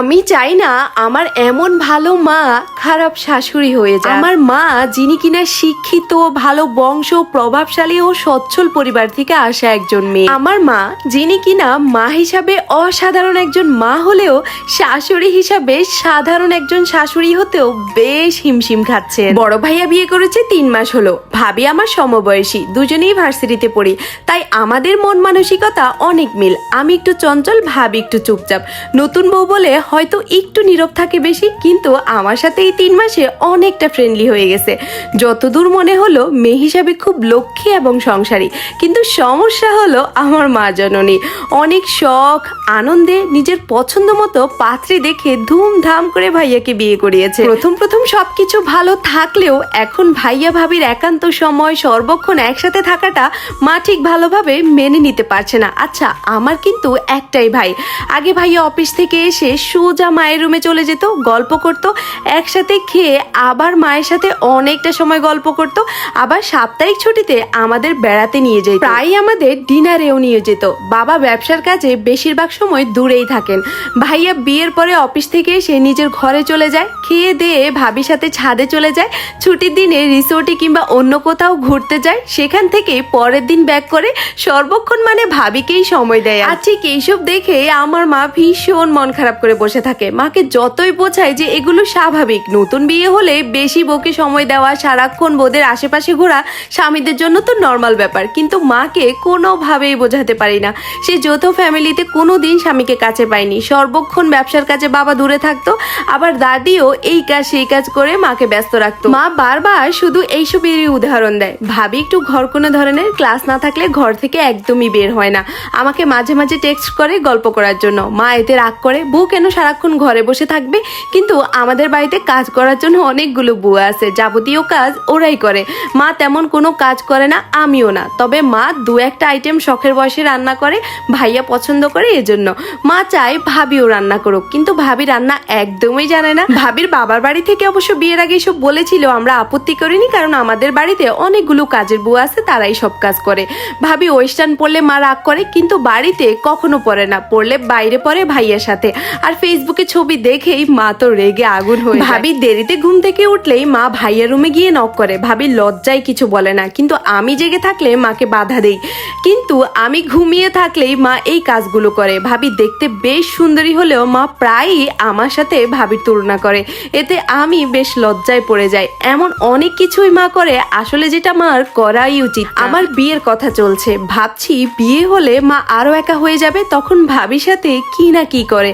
আমি চাই না আমার এমন ভালো মা, খারাপ শাশুড়ি হয়ে যায় আমার মা, যিনি কিনা শিক্ষিত, ভালো বংশ, প্রভাবশালী ও সচ্ছল পরিবার থেকে আসা একজন মেয়ে। আমার মা, যিনি কিনা মা হিসাবে অসাধারণ একজন মা হলেও শাশুড়ি হিসাবে সাধারণ একজন শাশুড়ি হতেও বেশ হিমশিম খাচ্ছে বড় ভাইয়া বিয়ে করেছে তিন মাস হলো। ভাবি আমার সমবয়সী, দুজনেই ভার্সিটিতে পড়ি। তাই আমাদের মন মানসিকতা অনেক মিল। আমি একটু চঞ্চল, ভাবি একটু চুপচাপ। নতুন বউ বলে হয়তো একটু নীরব থাকে বেশি, কিন্তু আমার সাথে এই তিন মাসে অনেকটা ফ্রেন্ডলি হয়ে গেছে। যতদূর মনে হলো, মেয়ে হিসাবে খুব লক্ষ্মী এবং সংসারী, কিন্তু সমস্যা হলো আমার মা জননী। অনেক শখ, আনন্দে নিজের পছন্দ মতো পাত্রী দেখে ধুমধাম করে ভাইয়াকে বিয়ে করিয়েছে। প্রথম প্রথম সবকিছু ভালো থাকলেও এখন ভাইয়া ভাবির একান্ত সময়, সর্বক্ষণ একসাথে থাকাটা মা ঠিক ভালোভাবে মেনে নিতে পারছে না। আচ্ছা আমার কিন্তু একটাই ভাই। আগে ভাইয়া অফিস থেকে এসে সোজা মায়ের রুমে চলে যেত, গল্প করত, একসাথে খেয়ে আবার মায়ের সাথে অনেকটা সময় গল্প করত, আবার সাপ্তাহিক ছুটিতে আমাদের বেড়াতে নিয়ে যেত। প্রায় আমাদের ডিনারেও নিয়ে যেত। বাবা ব্যবসার কাজে বেশিরভাগ সময় দূরেই থাকেন। ভাইয়া বিয়ের পরে অফিস থেকে এসে নিজের ঘরে চলে যায়, খেয়ে দিয়ে ভাবির সাথে ছাদে চলে যায়, ছুটির দিনে রিসোর্টে কিংবা অন্য কোথাও ঘুরতে যায়, সেখান থেকে পরের দিন ব্যাক করে সর্বক্ষণ মানে ভাবিকেই সময় দেয়। আর ঠিক এইসব দেখে আমার মা ভীষণ মন খারাপ করে বসে থাকে। মাকে যতই বোঝায় যে এগুলো স্বাভাবিক, নতুন বিয়ে হলে বেশি বকে সময় দেওয়া, সারাক্ষণ বোদের আশেপাশে ঘোরা স্বামীদের জন্য তো নর্মাল ব্যাপার। কিন্তু মাকে কোনোভাবেই বোঝাতে পারি না। সে যৌথ ফ্যামিলিতে কোনো দিন স্বামীকে কাছে পায়নি। সর্বক্ষণ ব্যবসার কাজে বাবা দূরে থাকতো, আবার দাদিও এই কাজ, সেই কাজ করে মাকে ব্যস্ত রাখতো। মা বারবার শুধু এইসবেরই উদাহরণ দেয়। ভাবি, একটু ঘর কোনো ধরনের ক্লাস না থাকলে ঘর থেকে একদমই বের হয় না। আমাকে মাঝে মাঝে টেক্সট করে গল্প করার জন্য। মা এতে রাগ করে, বউ কেন সারাক্ষণ ঘরে বসে থাকবে, কিন্তু আমাদের বাড়িতে কাজ করার জন্য অনেকগুলো বুয়া আছে, যাবতীয় কাজ ওরাই করে। মা তেমন কোনো কাজ করে না, আমিও না। তবে মা দু একটা আইটেম শখের বয়সে রান্না করে, ভাইয়া পছন্দ করে এজন্য। মা চায় ভাবিও রান্না করুক, কিন্তু ভাবি রান্না একদমই জানে না। ভাবির বাবার বাড়ি থেকে অবশ্য বিয়ের আগে এসব বলেছিল, আমরা আপত্তি করিনি, কারণ আমাদের বাড়িতে অনেকগুলো কাজের বুয়া আছে, তারাই সব কাজ করে। ভাবি ওয়েস্টার্ন পড়লে মা রাগ করে, কিন্তু বাড়িতে কখনো পড়ে না, পড়লে বাইরে পড়ে ভাইয়ের সাথে। আর ফেসবুকে ছবি দেখেই মা তো রেগে আগুন হয়ে ভাবি দেরিতে ঘুম থেকে উঠলেই মা ভাইয়ের রুমে গিয়ে নক করে। ভাবি লজ্জায় কিছু বলে না, কিন্তু আমি জেগে থাকলে মাকে বাধা দেই। কিন্তু আমি ঘুমিয়ে থাকলেই মা এই কাজগুলো করে। ভাবি দেখতে বেশ সুন্দরী হলেও মা প্রায়ই আমার সাথে ভাবির তুলনা করে। এতে আমি বেশ লজ্জায় পড়ে যাই। এমন অনেক কিছুই মা করে, আসলে যেটা মার করাই উচিত আমার বিয়ের কথা চলছে। ভাবছি বিয়ে হলে মা আরও একা হয়ে যাবে, তখন ভাবির সাথে কি না কি করে?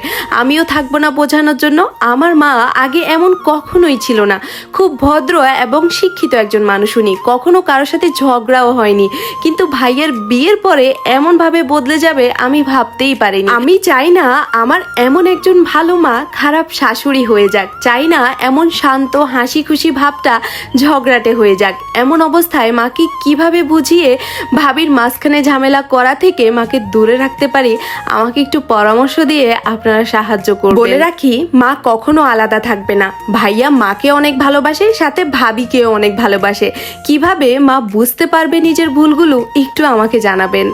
আমিও থাকব না বোঝানোর জন্য। আমার মা আগে এমন কখনোই ছিল না। খুব ভদ্র এবং শিক্ষিত একজন মানুষ উনি। কখনো কারোর সাথে ঝগড়াও হয়নি। কিন্তু ভাইয়ের বিয়ের পরে এমন ভাবে বদলে যাবে আমি ভাবতেই পারিনি। আমি চাই না আমার এমন একজন ভালো মা, খারাপ শাশুড়ি হয়ে যাক। চাই না এমন শান্ত হাসি খুশি ভাবটা ঝগড়াটে হয়ে যাক। এমন অবস্থায় মাকে কীভাবে বুঝিয়ে ভাবির মাঝখানে ঝামেলা করা থেকে মাকে দূরে রাখতে পারি, আমাকে একটু পরামর্শ দিয়ে আপনারা সাহায্য করবেন বলে রাখি, মা কখনো আলাদা থাকবে না। ভাইয়া মাকে অনেক ভালোবাসে, সাথে ভাবিকেও অনেক ভালোবাসে। কীভাবে মা বুঝতে পারবে নিজের ভুলগুলো, একটু আমাকে জানাবেন।